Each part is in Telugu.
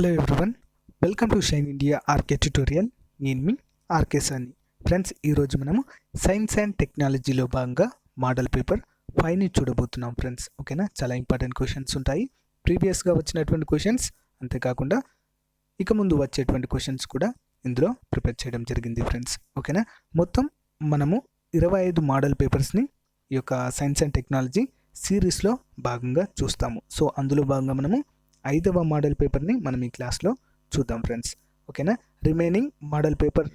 Hello everyone welcome to shine India RK tutorial నేను మీ ఆర్కే సాని ఫ్రెండ్స్ ఈరోజు మనము సైన్స్ అండ్ టెక్నాలజీలో భాగంగా మోడల్ పేపర్ ఫైవ్ని చూడబోతున్నాం ఫ్రెండ్స్ ఓకేనా చాలా ఇంపార్టెంట్ క్వశ్చన్స్ ఉంటాయి. ప్రీవియస్గా వచ్చినటువంటి క్వశ్చన్స్ అంతేకాకుండా ఇక ముందు వచ్చేటువంటి క్వశ్చన్స్ కూడా ఇందులో ప్రిపేర్ చేయడం జరిగింది ఫ్రెండ్స్ ఓకేనా మొత్తం మనము ఇరవై ఐదు మోడల్ పేపర్స్ని ఈ యొక్క సైన్స్ అండ్ టెక్నాలజీ సిరీస్లో భాగంగా చూస్తాము. సో అందులో భాగంగా మనము ఐదవ మోడల్ పేపర్ని మనం ఈ క్లాస్లో చూద్దాం ఫ్రెండ్స్. ఓకేనా? రిమైనింగ్ మోడల్ పేపర్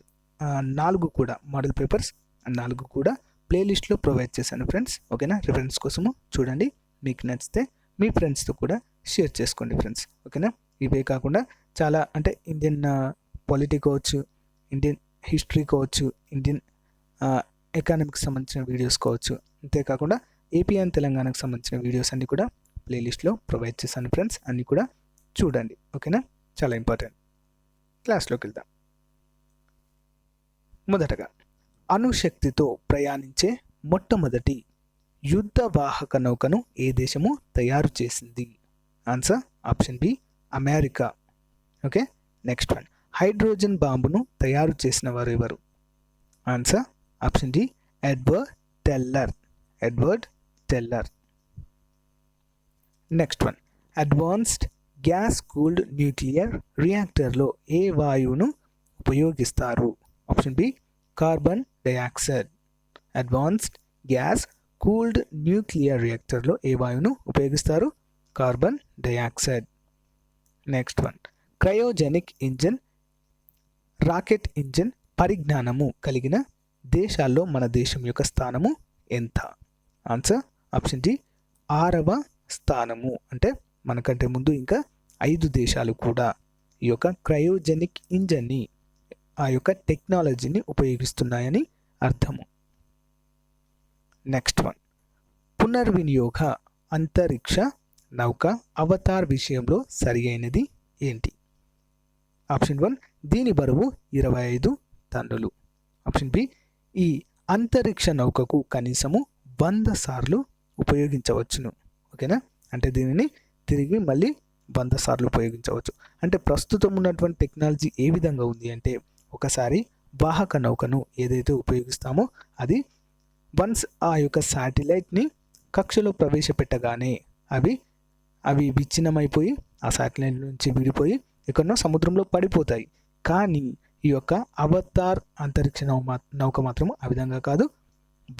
నాలుగు కూడా మోడల్ పేపర్స్ నాలుగు కూడా ప్లేలిస్ట్లో ప్రొవైడ్ చేశాను ఫ్రెండ్స్. ఓకేనా? రిఫరెన్స్ కోసము చూడండి. మీకు నచ్చితే మీ ఫ్రెండ్స్తో కూడా షేర్ చేసుకోండి ఫ్రెండ్స్. ఓకేనా? ఇవే కాకుండా చాలా అంటే ఇండియన్ పాలిటీ కావచ్చు ఇండియన్ హిస్టరీ కావచ్చు ఇండియన్ ఎకానమీకి సంబంధించిన వీడియోస్ కావచ్చు అంతేకాకుండా ఏపీ అండ్ తెలంగాణకు సంబంధించిన వీడియోస్ అన్నీ కూడా ప్లేలిస్ట్లో ప్రొవైడ్ చేశాను ఫ్రెండ్స్ అన్నీ కూడా చూడండి. ఓకేనా? చాలా ఇంపార్టెంట్ క్లాస్లోకి వెళ్దాం. మొదటగా అణుశక్తితో ప్రయాణించే మొట్టమొదటి యుద్ధ వాహక నౌకను ఏ దేశము తయారు చేసింది? Answer option B America. Okay next one hydrogen బాంబును తయారు చేసిన వారు ఎవరు? Answer option D Edward Teller. Edward Teller. Next one advanced gas cooled nuclear రియాక్టర్లో ఏ వాయువును ఉపయోగిస్తారు? Option B carbon dioxide advanced gas cooled nuclear రియాక్టర్లో ఏ వాయువును ఉపయోగిస్తారు? Carbon dioxide next one cryogenic engine rocket engine పరిజ్ఞానము కలిగిన దేశాల్లో మన దేశం యొక్క స్థానము ఎంత? ఆన్సర్ ఆప్షన్ డి ఆరవ స్థానము అంటే మనకంటే ముందు ఇంకా ఐదు దేశాలు కూడా ఈ యొక్క క్రయోజెనిక్ ఇంజన్ని ఆ యొక్క టెక్నాలజీని ఉపయోగిస్తున్నాయని అర్థము. Next one. పునర్వినియోగ అంతరిక్ష నౌక అవతార్ విషయంలో సరి అయినది ఏంటి? ఆప్షన్ వన్ దీని బరువు ఇరవై ఐదు టన్నులు. ఆప్షన్ బి ఈ అంతరిక్ష నౌకకు కనీసము వంద సార్లు ఉపయోగించవచ్చును. ఓకేనా? అంటే దీనిని తిరిగి మళ్ళీ వంద సార్లు ఉపయోగించవచ్చు. అంటే ప్రస్తుతం ఉన్నటువంటి టెక్నాలజీ ఏ విధంగా ఉంది అంటే ఒకసారి వాహక నౌకను ఏదైతే ఉపయోగిస్తామో అది వన్స్ ఆ యొక్క శాటిలైట్ని కక్షలో ప్రవేశపెట్టగానే అవి అవి విచ్ఛిన్నమైపోయి ఆ శాటిలైట్ నుంచి విడిపోయి ఎక్కడనో సముద్రంలో పడిపోతాయి. కానీ ఈ యొక్క అవతార్ అంతరిక్ష నౌ నౌక మాత్రం ఆ విధంగా కాదు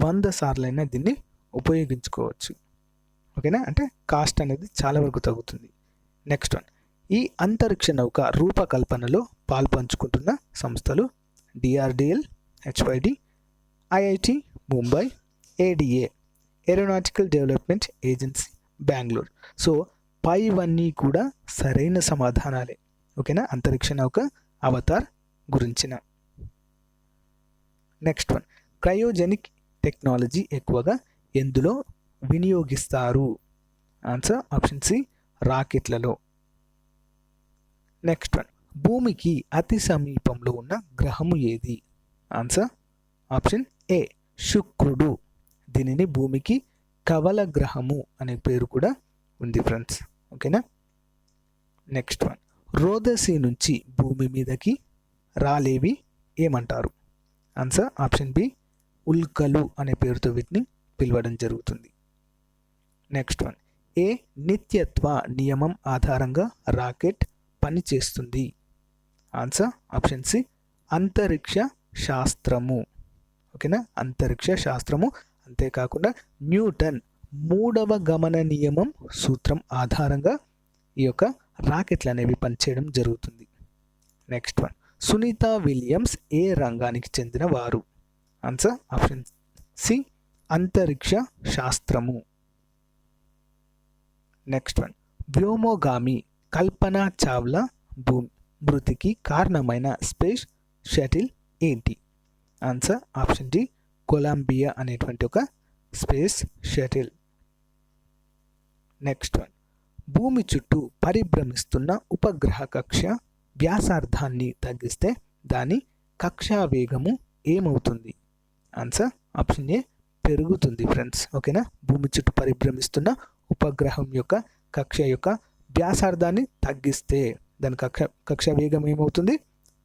వంద సార్లైనా దీన్ని ఉపయోగించుకోవచ్చు. ఓకేనా? అంటే కాస్ట్ అనేది చాలా వరకు తగ్గుతుంది. నెక్స్ట్ వన్ ఈ అంతరిక్ష నౌక రూపకల్పనలో పాల్పంచుకుంటున్న సంస్థలు DRDL HYD IIT Mumbai ADA aeronautical development agency Bengaluru so పైవన్నీ కూడా సరైన సమాధానాలే. ఓకేనా? అంతరిక్ష నౌక అవతార్ గురించిన. నెక్స్ట్ వన్ క్రయోజెనిక్ టెక్నాలజీ ఎక్కువగా ఎందులో వినియోగిస్తారు. ఆన్సర్ ఆప్షన్ సి రాకెట్లలో. నెక్స్ట్ వన్ భూమికి అతి సమీపంలో ఉన్న గ్రహము ఏది? ఆన్సర్ ఆప్షన్ ఏ శుక్రుడు. దీనిని భూమికి కవల గ్రహము అనే పేరు కూడా ఉంది ఫ్రెండ్స్ ఓకేనా నెక్స్ట్ వన్ రోదసి నుంచి భూమి మీదకి రాలేవి ఏమంటారు? ఆన్సర్ ఆప్షన్ బి ఉల్కలు అనే పేరుతో వీటిని పిలవడం జరుగుతుంది. నెక్స్ట్ వన్ ఏ నిత్యత్వ నియమం ఆధారంగా రాకెట్ పనిచేస్తుంది? ఆన్సర్ ఆప్షన్ సి అంతరిక్ష శాస్త్రము. ఓకేనా అంతరిక్ష శాస్త్రము. అంతేకాకుండా న్యూటన్ మూడవ గమన నియమం సూత్రం ఆధారంగా ఈ యొక్క రాకెట్లు అనేవి పనిచేయడం జరుగుతుంది. నెక్స్ట్ వన్ సునీత విలియమ్స్ ఏ రంగానికి చెందిన వారు? ఆన్సర్ ఆప్షన్ సి అంతరిక్ష శాస్త్రము. నెక్స్ట్ వన్ వ్యోమోగామి కల్పన చావ్లా భూమి మృతికి కారణమైన స్పేస్ షటిల్ ఏంటి? ఆన్సర్ ఆప్షన్ డి కొలంబియా అనేటువంటి ఒక స్పేస్ షటిల్. నెక్స్ట్ వన్ భూమి చుట్టూ పరిభ్రమిస్తున్న ఉపగ్రహ కక్ష వ్యాసార్థాన్ని తగ్గిస్తే దాని కక్షా వేగము ఏమవుతుంది? ఆన్సర్ ఆప్షన్ ఏ పెరుగుతుంది ఫ్రెండ్స్ ఓకేనా భూమి చుట్టూ పరిభ్రమిస్తున్న ఉపగ్రహం యొక్క కక్ష యొక్క వ్యాసార్థాన్ని తగ్గిస్తే దాని కక్ష కక్ష వేగం ఏమవుతుంది?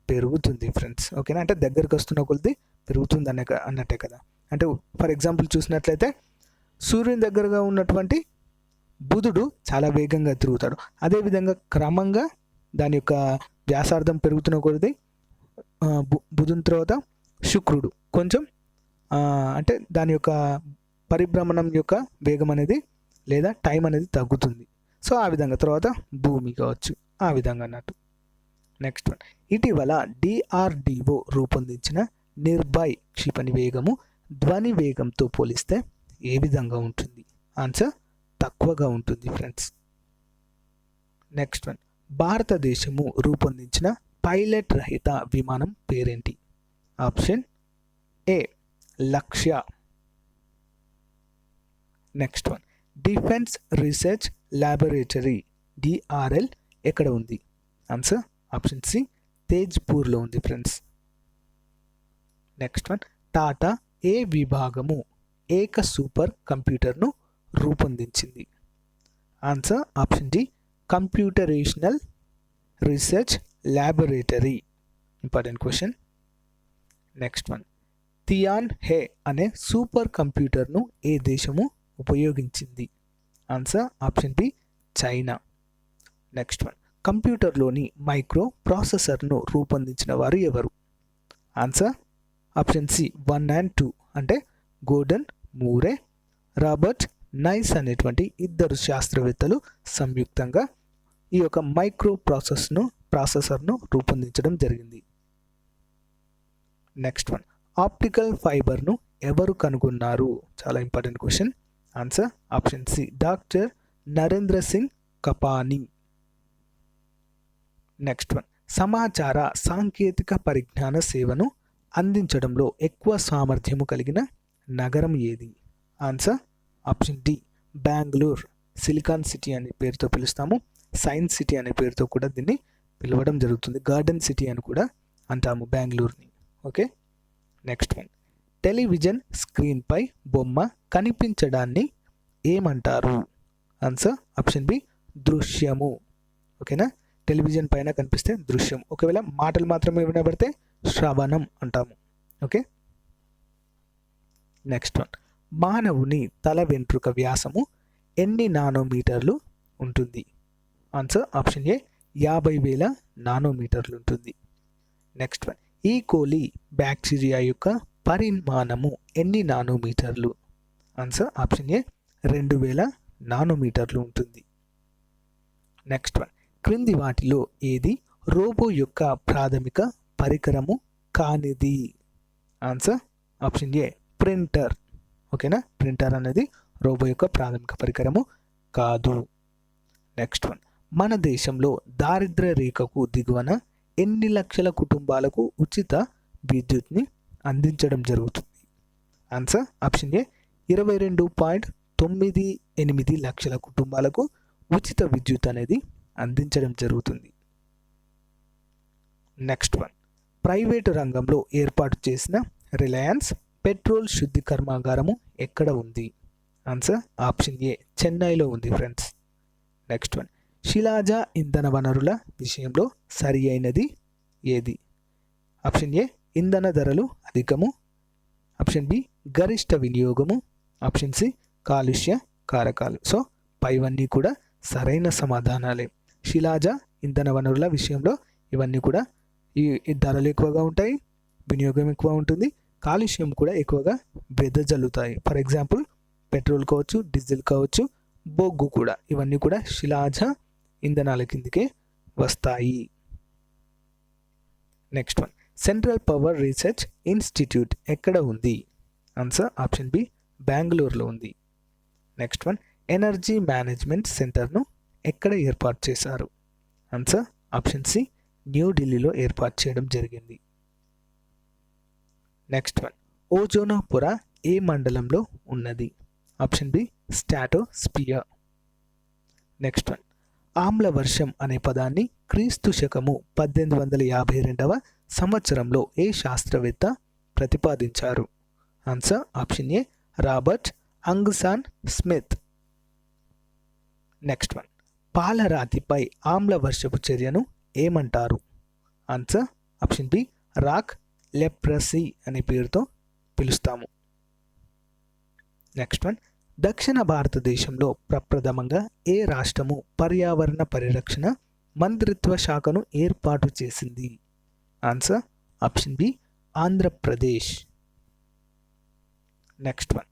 పెరుగుతుంది ఫ్రెండ్స్ ఓకేనా అంటే దగ్గరికి వస్తున్న కొద్ది పెరుగుతుంది అనే అన్నట్టే కదా. అంటే ఫర్ ఎగ్జాంపుల్ చూసినట్లయితే సూర్యుని దగ్గరగా ఉన్నటువంటి బుధుడు చాలా వేగంగా తిరుగుతాడు. అదేవిధంగా క్రమంగా దాని యొక్క వ్యాసార్థం పెరుగుతున్న కొలిది బు- బుధుని తర్వాత శుక్రుడు. కొంచెం అంటే దాని యొక్క పరిభ్రమణం యొక్క వేగం అనేది లేదా టైం అనేది తగ్గుతుంది. సో ఆ విధంగా తర్వాత భూమి కావచ్చు. ఆ విధంగా అన్నట్టు. నెక్స్ట్ వన్ ఇటీవల డిఆర్డిఓ రూపొందించిన నిర్భయ్ క్షిపణి వేగము ధ్వని వేగంతో పోలిస్తే ఏ విధంగా ఉంటుంది? ఆన్సర్ తక్కువగా ఉంటుంది ఫ్రెండ్స్ నెక్స్ట్ వన్ భారతదేశము రూపొందించిన పైలట్ రహిత విమానం పేరేంటి? Option A Lakshya. Next one defence research laboratory DRL ఎక్కడ ఉంది? ఆన్సర్ ఆప్షన్ సి తేజ్పూర్లో ఉంది ఫ్రెండ్స్ నెక్స్ట్ వన్ టాటా ఏ విభాగము ఏక సూపర్ కంప్యూటర్ను రూపొందించింది? Answer option D computational research laboratory important question next one Tianhe అనే సూపర్ కంప్యూటర్ను ఏ దేశము ఉపయోగించింది. Answer option B China next one కంప్యూటర్లోని micro ప్రాసెసర్ను రూపొందించిన వారు ఎవరు? Answer option C one and two అంటే గోర్డన్ మూరే రాబర్ట్ నైస్ అనేటువంటి ఇద్దరు శాస్త్రవేత్తలు సంయుక్తంగా ఈ యొక్క మైక్రో ప్రాసెస్ను ప్రాసెసర్ను రూపొందించడం జరిగింది. నెక్స్ట్ వన్ ఆప్టికల్ ఫైబర్ను ఎవరు కనుగొన్నారు? చాలా important question answer option C doctor Narendra Singh Kapany next one సమాచార సాంకేతిక పరిజ్ఞాన సేవను అందించడంలో ఎక్కువ సామర్థ్యము కలిగిన నగరం ఏది? Answer option D Bengaluru silicon city అనే పేరుతో పిలుస్తాము. సైన్స్ సిటీ అనే పేరుతో కూడా దీన్ని పిలవడం జరుగుతుంది. గార్డెన్ సిటీ అని కూడా అంటాము బెంగళూరుని. ఓకే నెక్స్ట్ వన్ టెలివిజన్ స్క్రీన్పై బొమ్మ కనిపించడాన్ని ఏమంటారు? ఆన్సర్ ఆప్షన్ బి దృశ్యము. ఓకేనా? టెలివిజన్ పైన కనిపిస్తే దృశ్యం. ఒకవేళ మాటలు మాత్రమే వినబడితే శ్రవణం అంటాము. ఓకే? నెక్స్ట్ వన్ మానవుని తల వెంట్రుక వ్యాసము ఎన్ని నానోమీటర్లు ఉంటుంది? ఆన్సర్ ఆప్షన్ ఏ యాభై వేల నానోమీటర్లు ఉంటుంది. Next one E coli bacteria యొక్క పరిమాణము ఎన్ని నానోమీటర్లు? ఆన్సర్ ఆప్షన్ ఏ రెండు వేల నానోమీటర్లు ఉంటుంది. నెక్స్ట్ వన్ క్రింది వాటిలో ఏది రోబో యొక్క ప్రాథమిక పరికరము కానిది? ఆన్సర్ ఆప్షన్ ఏ ప్రింటర్ ఓకేనా ప్రింటర్ అనేది రోబో యొక్క ప్రాథమిక పరికరము కాదు. నెక్స్ట్ వన్ మన దేశంలో దారిద్ర్య రేఖకు దిగువన ఎన్ని లక్షల కుటుంబాలకు ఉచిత విద్యుత్ని అందించడం జరుగుతుంది. ఆన్సర్ ఆప్షన్ ఏ ఇరవై రెండు పాయింట్ తొమ్మిది ఎనిమిది లక్షల కుటుంబాలకు ఉచిత విద్యుత్ అనేది అందించడం జరుగుతుంది. నెక్స్ట్ వన్ ప్రైవేటు రంగంలో ఏర్పాటు చేసిన రిలయన్స్ పెట్రోల్ శుద్ధి కర్మాగారము ఎక్కడ ఉంది? ఆన్సర్ ఆప్షన్ ఏ చెన్నైలో ఉంది ఫ్రెండ్స్ నెక్స్ట్ వన్ శిలాజ ఇంధన వనరుల విషయంలో సరి అయినది ఏది? ఆప్షన్ ఏ ఇంధన ధరలు అధికము. ఆప్షన్ బి గరిష్ట వినియోగము. ఆప్షన్ సి కాలుష్య కారకాలు. సో పైవన్నీ కూడా సరైన సమాధానాలే. శిలాజ ఇంధన వనరుల విషయంలో ఇవన్నీ కూడా ఈ ధరలు ఎక్కువగా ఉంటాయి వినియోగం ఎక్కువ ఉంటుంది కాలుష్యం కూడా ఎక్కువగా వెదజల్లుతాయి. ఫర్ ఎగ్జాంపుల్ పెట్రోల్ కావచ్చు డీజిల్ కావచ్చు బొగ్గు కూడా. ఇవన్నీ కూడా శిలాజ ఇంధనాల కిందకే వస్తాయి. Next one central power research institute ఎక్కడ ఉంది? ఆన్సర్ ఆప్షన్ బి బెంగళూరులో ఉంది. నెక్స్ట్ వన్ ఎనర్జీ మేనేజ్మెంట్ సెంటర్ను ఎక్కడ ఏర్పాటు చేశారు? ఆన్సర్ ఆప్షన్ సి న్యూఢిల్లీలో ఏర్పాటు చేయడం జరిగింది. నెక్స్ట్ వన్ ఓజోనోపుర ఏ మండలంలో ఉన్నది? Option B stratosphere next one ఆమ్ల వర్షం అనే పదాన్ని క్రీస్తు శకము పద్దెనిమిది వందల యాభై రెండవ సంవత్సరంలో ఏ శాస్త్రవేత్త ప్రతిపాదించారు? Answer option A Robert Angus Smith next one పాలరాతిపై ఆమ్ల వర్షపు చర్యను ఏమంటారు? Answer option B rock leprosy అనే పేరుతో పిలుస్తాము. నెక్స్ట్ వన్ దక్షిణ భారతదేశంలో ప్రప్రథమంగా ఏ రాష్ట్రము పర్యావరణ పరిరక్షణ మంత్రిత్వ శాఖను ఏర్పాటు చేసింది? Answer option B Andhra Pradesh next one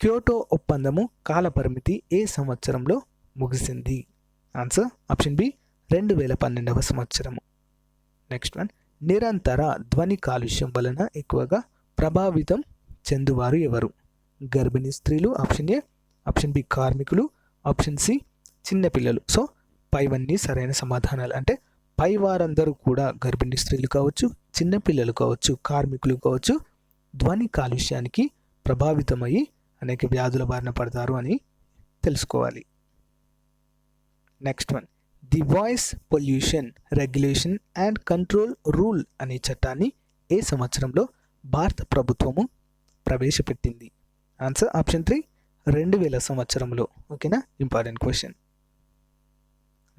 Kyoto ఒప్పందము కాలపరిమితి ఏ సంవత్సరంలో ముగిసింది? ఆన్సర్ ఆప్షన్ బి రెండు వేల పన్నెండవ సంవత్సరము. నెక్స్ట్ వన్ నిరంతర ధ్వని కాలుష్యం వలన ఎక్కువగా ప్రభావితం చెందువారు ఎవరు? గర్భిణీ స్త్రీలు ఆప్షన్ ఏ ఆప్షన్ బి కార్మికులు. ఆప్షన్ సి చిన్నపిల్లలు. సో పైవన్నీ సరైన సమాధానాలు. అంటే పై వారందరూ కూడా గర్భిణీ స్త్రీలు కావచ్చు చిన్నపిల్లలు కావచ్చు కార్మికులు కావచ్చు ధ్వని కాలుష్యానికి ప్రభావితమయ్యి అనేక వ్యాధుల బారిన పడతారు అని తెలుసుకోవాలి. Next one. The voice pollution regulation and control rule అనే చట్టాన్ని ఏ సంవత్సరంలో భారత ప్రభుత్వము ప్రవేశపెట్టింది? Answer option three. రెండు వేల సంవత్సరంలో. ఓకేనా? Important question.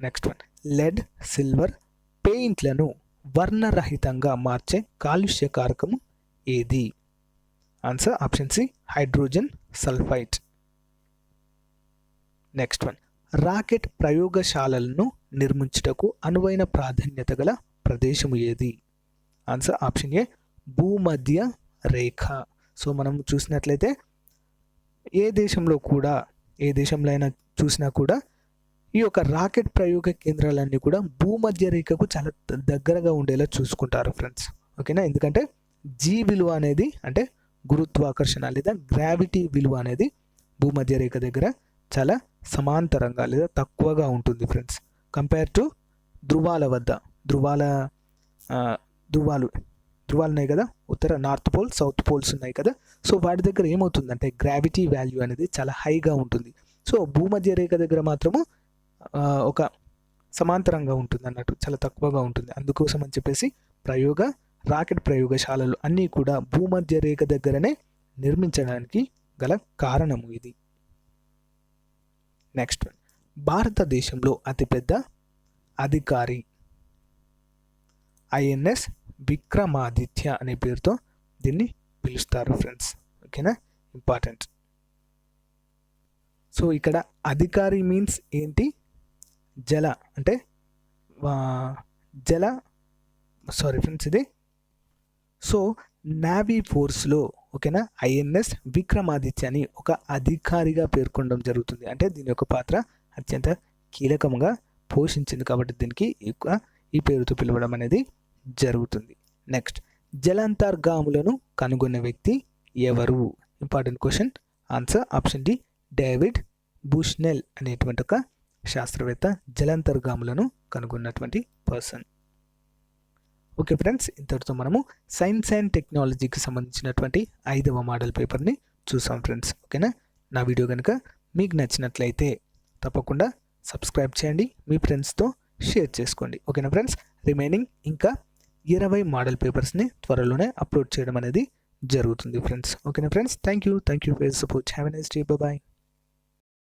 Next one lead silver పెయింట్లను వర్ణరహితంగా మార్చే కాలుష్య కారకము ఏది? Answer option C hydrogen sulphite next one rocket ప్రయోగశాలలను నిర్మించుటకు అనువైన ప్రాధాన్యత గల ప్రదేశము ఏది? ఆన్సర్ ఆప్షన్ ఏ భూమధ్య రేఖ. సో మనం చూసినట్లయితే ఏ దేశంలో కూడా ఏ దేశంలో అయినా చూసినా కూడా ఈ యొక్క రాకెట్ ప్రయోగ కేంద్రాలన్నీ కూడా భూమధ్య రేఖకు చాలా దగ్గరగా ఉండేలా చూసుకుంటారు ఫ్రెండ్స్. ఓకేనా? ఎందుకంటే జీ విలువ అనేది అంటే గురుత్వాకర్షణ లేదా గ్రావిటీ విలువ అనేది భూమధ్య రేఖ దగ్గర చాలా సమాంతరంగా లేదా తక్కువగా ఉంటుంది ఫ్రెండ్స్. కంపేర్ టు ధృవాల వద్ద ధృవాల ధృవాలు ధృవాలు ఉన్నాయి కదా? ఉత్తర నార్త్ పోల్ సౌత్ పోల్స్ ఉన్నాయి కదా? సో వాటి దగ్గర ఏమవుతుందంటే గ్రావిటీ వాల్యూ అనేది చాలా హైగా ఉంటుంది. సో భూమధ్య రేఖ దగ్గర మాత్రము ఒక సమాంతరంగా ఉంటుంది అన్నట్టు చాలా తక్కువగా ఉంటుంది. అందుకోసం అని చెప్పేసి ప్రయోగ రాకెట్ ప్రయోగశాలలు అన్నీ కూడా భూమధ్య రేఖ దగ్గరనే నిర్మించడానికి గల కారణము ఇది. నెక్స్ట్ వన్ భారతదేశంలో అతిపెద్ద అధికారి ఐఎన్ఎస్ విక్రమాదిత్య అనే పేరుతో దీన్ని పిలుస్తారు ఫ్రెండ్స్ ఓకేనా ఇంపార్టెంట్ సో ఇక్కడ అధికారి మీన్స్ ఏంటి? జల అంటే జల సారీ ఫ్రెండ్స్ ఇది. సో నావీ ఫోర్స్లో ఓకేనా ఐఎన్ఎస్ విక్రమాదిత్య అని ఒక అధికారిగా పేర్కొనడం జరుగుతుంది. అంటే దీని యొక్క పాత్ర అత్యంత కీలకంగా పోషించింది కాబట్టి దీనికి ఎక్కువ ఈ పేరుతో పిలవడం అనేది జరుగుతుంది. నెక్స్ట్ జలాంతర్గాములను కనుగొన్న వ్యక్తి ఎవరు? Important question answer option D David Bushnell అనేటువంటి ఒక శాస్త్రవేత్త జలాంతర్గాములను కనుగొన్నటువంటి పర్సన్ ఓకే ఫ్రెండ్స్ ఇంతటితో మనము సైన్స్ అండ్ టెక్నాలజీకి సంబంధించినటువంటి ఐదవ మోడల్ పేపర్ని చూసాం ఫ్రెండ్స్ ఓకేనా నా? వీడియో కనుక మీకు నచ్చినట్లయితే తప్పకుండా సబ్స్క్రైబ్ చేయండి మీ ఫ్రెండ్స్తో షేర్ చేసుకోండి. ఓకేనా ఫ్రెండ్స్ రిమైనింగ్ ఇంకా ఇరవై మోడల్ పేపర్స్ని త్వరలోనే అప్లోడ్ చేయడం అనేది జరుగుతుంది ఫ్రెండ్స్ ఓకేనా friends thank you thank you for support have a nice day bye